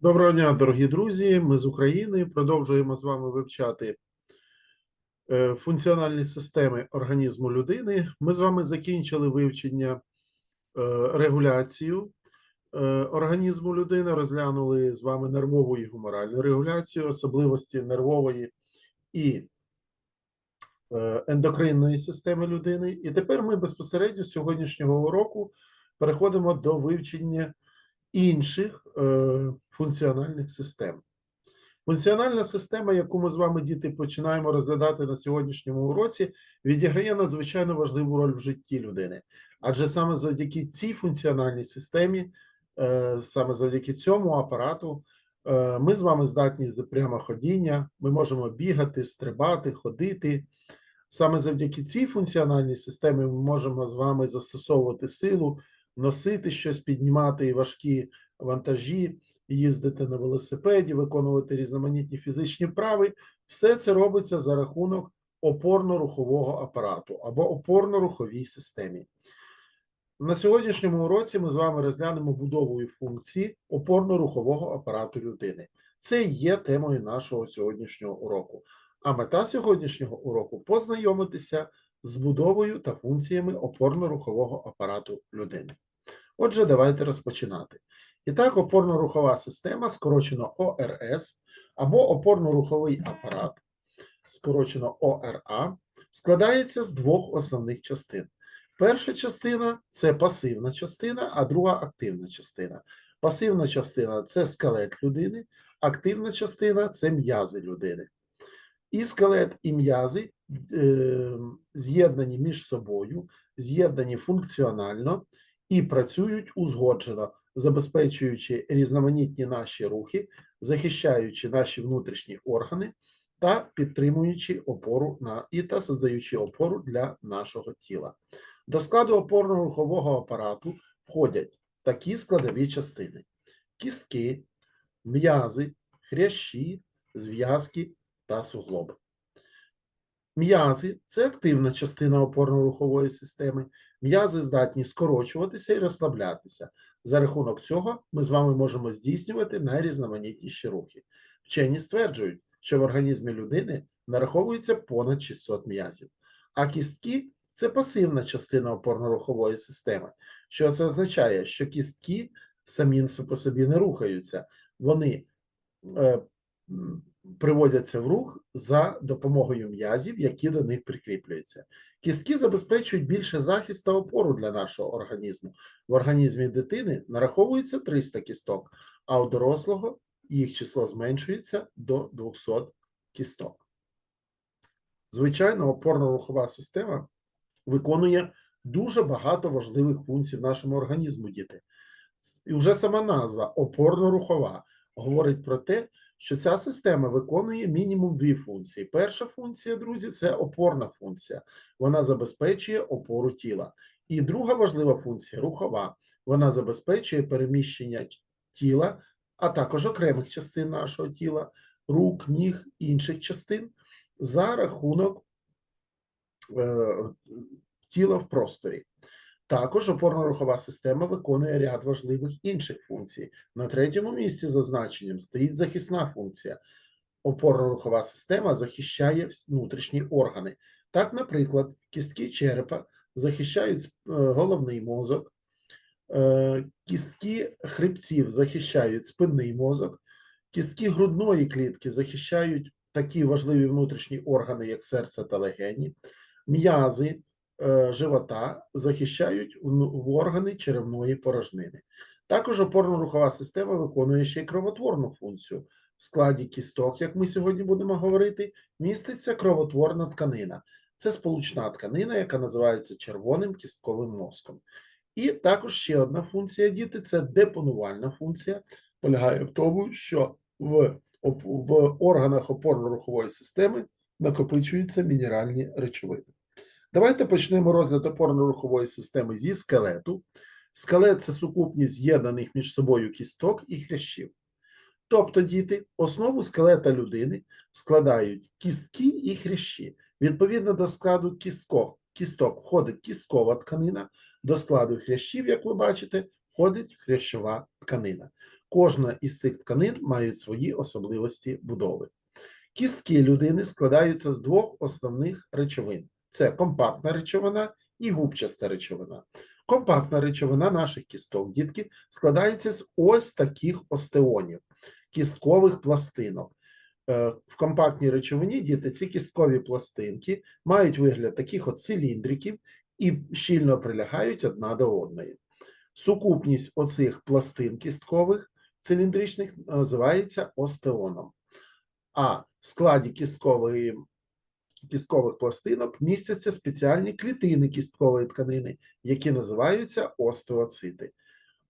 Доброго дня, дорогі друзі. Ми з України продовжуємо з вами вивчати е, функціональні системи організму людини. Ми з вами закінчили вивчення е, регуляцію е, організму людини, розглянули з вами нервову і гуморальну регуляцію, особливості нервової і ендокринної системи людини. І тепер ми безпосередньо з сьогоднішнього уроку переходимо до вивчення інших е, функціональних систем. Функціональна система, яку ми з вами, діти, починаємо розглядати на сьогоднішньому уроці, відіграє надзвичайно важливу роль в житті людини. Адже саме завдяки цій функціональній системі, е, саме завдяки цьому апарату, е, ми з вами здатні з прямоходіння, ми можемо бігати, стрибати, ходити. Саме завдяки цій функціональній системі ми можемо з вами застосовувати силу, носити щось, піднімати важкі вантажі, їздити на велосипеді, виконувати різноманітні фізичні вправи. Все це робиться за рахунок опорно-рухового апарату або опорно-руховій системі. На сьогоднішньому уроці ми з вами розглянемо будову і функції опорно-рухового апарату людини. Це є темою нашого сьогоднішнього уроку. А мета сьогоднішнього уроку познайомитися з будовою та функціями опорно-рухового апарату людини. Отже, давайте розпочинати. І так, опорно-рухова система, скорочено ОРС, або опорно-руховий апарат, скорочено ОРА, складається з двох основних частин. Перша частина це пасивна частина, а друга активна частина. Пасивна частина це скелет людини, активна частина це м'язи людини. І скелет, і м'язи е, з'єднані між собою, з'єднані функціонально і працюють узгоджено, забезпечуючи різноманітні наші рухи, захищаючи наші внутрішні органи та підтримуючи опору на і та создаючи опору для нашого тіла. До складу опорно-рухового апарату входять такі складові частини: кістки, м'язи, хрящі, зв'язки та суглоби. М'язи це активна частина опорно-рухової системи. М'язи здатні скорочуватися і розслаблятися. За рахунок цього ми з вами можемо здійснювати найрізноманітніші рухи. Вчені стверджують, що в організмі людини нараховується понад 600 м'язів, а кістки це пасивна частина опорно-рухової системи. Що це означає? Що кістки самі по собі не рухаються, вони е, приводяться в рух за допомогою м'язів, які до них прикріплюються. Кістки забезпечують більше захист та опору для нашого організму. В організмі дитини нараховується 300 кісток, а у дорослого їх число зменшується до 200 кісток. Звичайно, опорно-рухова система виконує дуже багато важливих функцій в нашому організму, діти. І вже сама назва опорно-рухова говорить про те, що ця система виконує мінімум дві функції. Перша функція, друзі, це опорна функція. Вона забезпечує опору тіла. І друга важлива функція рухова. Вона забезпечує переміщення тіла, а також окремих частин нашого тіла, рук, ніг, інших частин за рахунок е, тіла в просторі. Також опорно-рухова система виконує ряд важливих інших функцій. На третьому місці за значенням стоїть захисна функція. Опорно-рухова система захищає внутрішні органи. Так, наприклад, кістки черепа захищають е, головний мозок, е, кістки хребців захищають спинний мозок, кістки грудної клітки захищають такі важливі внутрішні органи, як серце та легені, м'язи живота захищають органи черевної порожнини. Також опорно-рухова система виконує ще й кровотворну функцію. В складі кісток, як ми сьогодні будемо говорити, міститься кровотворна тканина. Це сполучна тканина, яка називається червоним кістковим мозком. І також ще одна функція діти це депонувальна функція, полягає в тому, що в, в органах опорно-рухової системи накопичуються мінеральні речовини. Давайте почнемо розгляд опорно-рухової системи зі скелету. Скелет це сукупність з'єднаних між собою кісток і хрящів. Тобто, діти, основу скелета людини складають кістки і хрящі. Відповідно до складу кісток, кісток входить кісткова тканина, до складу хрящів, як ви бачите, входить хрящова тканина. Кожна із цих тканин має свої особливості будови. Кістки людини складаються з двох основних речовин: це компактна речовина і губчаста речовина. Компактна речовина наших кісток, дітки, складається з ось таких остеонів, кісткових пластинок. Е, В компактній речовині діти ці кісткові пластинки мають вигляд таких от циліндриків і щільно прилягають одна до одної. Сукупність оцих пластин кісткових циліндричних називається остеоном. А в складі кісткової, кісткових пластинок містяться спеціальні клітини кісткової тканини, які називаються остеоцити.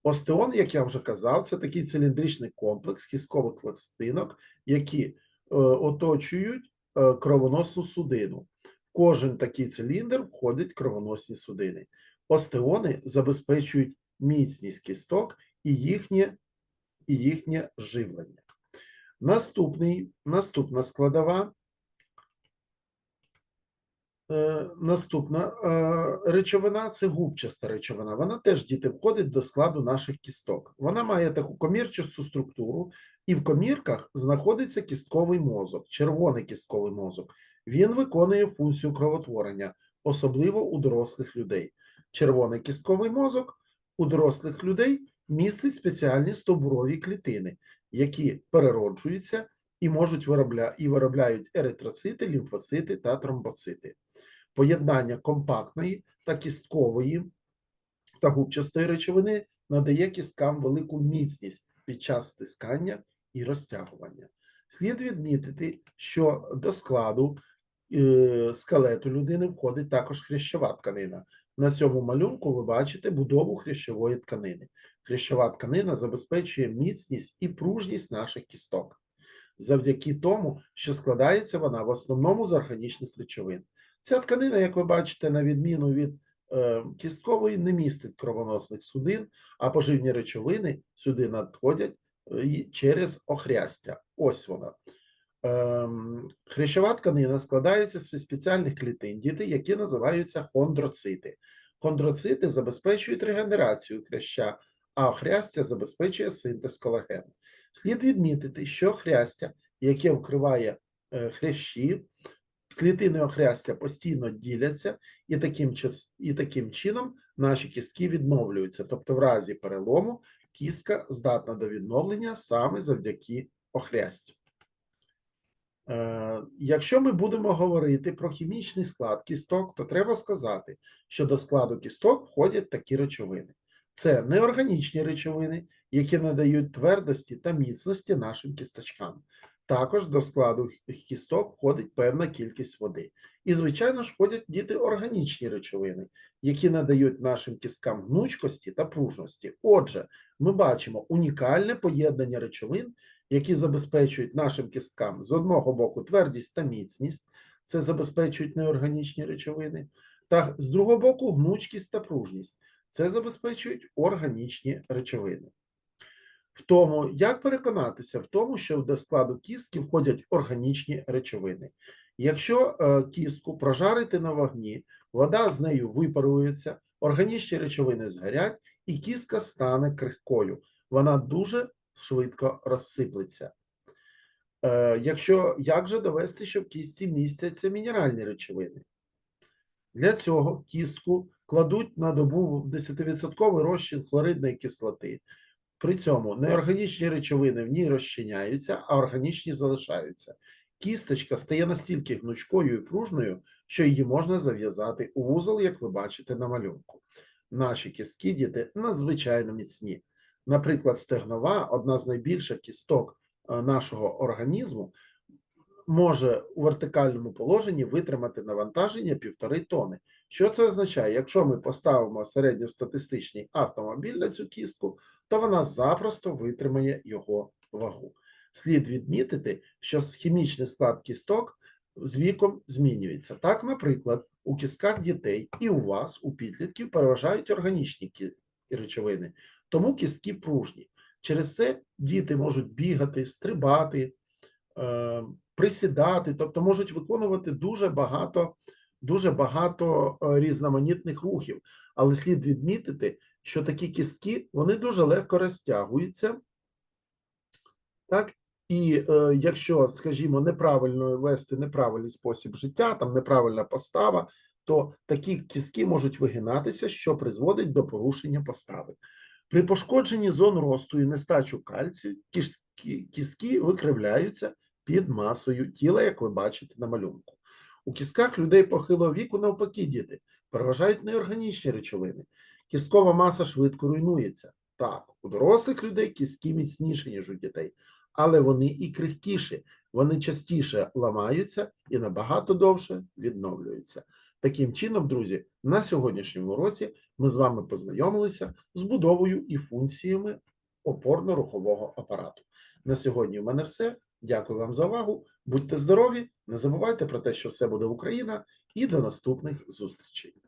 Остеон, як я вже казав, це такий циліндричний комплекс кісткових пластинок, які е, оточують е, кровоносну судину. Кожен такий циліндр входить кровоносні судини. Остеони забезпечують міцність кісток і їхнє, і їхнє живлення. Наступний, наступна складова. Е, Наступна е, речовина це губчаста речовина. Вона теж діти входить до складу наших кісток. Вона має таку комірчасту структуру, і в комірках знаходиться кістковий мозок, червоний кістковий мозок. Він виконує функцію кровотворення, особливо у дорослих людей. Червоний кістковий мозок у дорослих людей містить спеціальні стовбурові клітини, які перероджуються і можуть виробля... і виробляють еритроцити, лімфоцити та тромбоцити. Поєднання компактної та кісткової та губчастої речовини надає кісткам велику міцність під час стискання і розтягування. Слід відмітити, що до складу е, скелету людини входить також хрящова тканина. На цьому малюнку ви бачите будову хрящової тканини. Хрящова тканина забезпечує міцність і пружність наших кісток завдяки тому, що складається вона в основному з органічних речовин. Ця тканина, як ви бачите, на відміну від е, кісткової, не містить кровоносних судин, а поживні речовини сюди надходять е, через охрястя. Ось вона. Ем, Хрящова тканина складається з спеціальних клітин, діти, які називаються хондроцити. Хондроцити забезпечують регенерацію хряща, а охрястя забезпечує синтез колагену. Слід відмітити, що хрястя, яке вкриває е, хрящі, клітини охрястя постійно діляться, і таким, і таким чином наші кістки відновлюються. Тобто, в разі перелому кістка здатна до відновлення саме завдяки охрястю. Е, Якщо ми будемо говорити про хімічний склад кісток, то треба сказати, що до складу кісток входять такі речовини. Це неорганічні речовини, які надають твердості та міцності нашим кісточкам. Також до складу кісток входить певна кількість води. І, звичайно ж, входять діти органічні речовини, які надають нашим кісткам гнучкості та пружності. Отже, ми бачимо унікальне поєднання речовин, які забезпечують нашим кісткам з одного боку твердість та міцність, це забезпечують неорганічні речовини, та з другого боку гнучкість та пружність. Це забезпечують органічні речовини. В тому, як переконатися в тому, що до складу кістки входять органічні речовини. Якщо е, кістку прожарити на вогні, вода з нею випарується, органічні речовини згорять, і кістка стане крихкою. Вона дуже швидко розсиплеться. Е, якщо як же довести, що в кістці містяться мінеральні речовини? Для цього кістку кладуть на добу в 10% розчин хлоридної кислоти. При цьому неорганічні речовини в ній розчиняються, а органічні залишаються. Кісточка стає настільки гнучкою і пружною, що її можна зав'язати у вузол, як ви бачите на малюнку. Наші кістки діти надзвичайно міцні. Наприклад, стегнова, одна з найбільших кісток е, нашого організму, може у вертикальному положенні витримати навантаження півтори тони. Що це означає? Якщо ми поставимо середньостатистичний автомобіль на цю кістку, то вона запросто витримає його вагу. Слід відмітити, що хімічний склад кісток з віком змінюється. Так, наприклад, у кістках дітей і у вас, у підлітків, переважають органічні речовини, тому кістки пружні. Через це діти можуть бігати, стрибати, е, присідати, тобто можуть виконувати дуже багато, дуже багато е, різноманітних рухів. Але слід відмітити, що такі кістки вони дуже легко розтягуються. Так? І е, якщо, скажімо, неправильно вести неправильний спосіб життя, там неправильна постава, то такі кістки можуть вигинатися, що призводить до порушення постави. При пошкодженні зон росту і нестачу кальцію кістки, кістки викривляються під масою тіла, як ви бачите на малюнку. У кістках людей похилого віку навпаки діти переважають неорганічні речовини. Кісткова маса швидко руйнується. Так, у дорослих людей кістки міцніші, ніж у дітей, але вони і крихкіші, вони частіше ламаються і набагато довше відновлюються. Таким чином, друзі, на сьогоднішньому році ми з вами познайомилися з будовою і функціями опорно-рухового апарату. На сьогодні в мене все. Дякую вам за увагу. Будьте здорові, не забувайте про те, що все буде Україна, і до наступних зустрічей.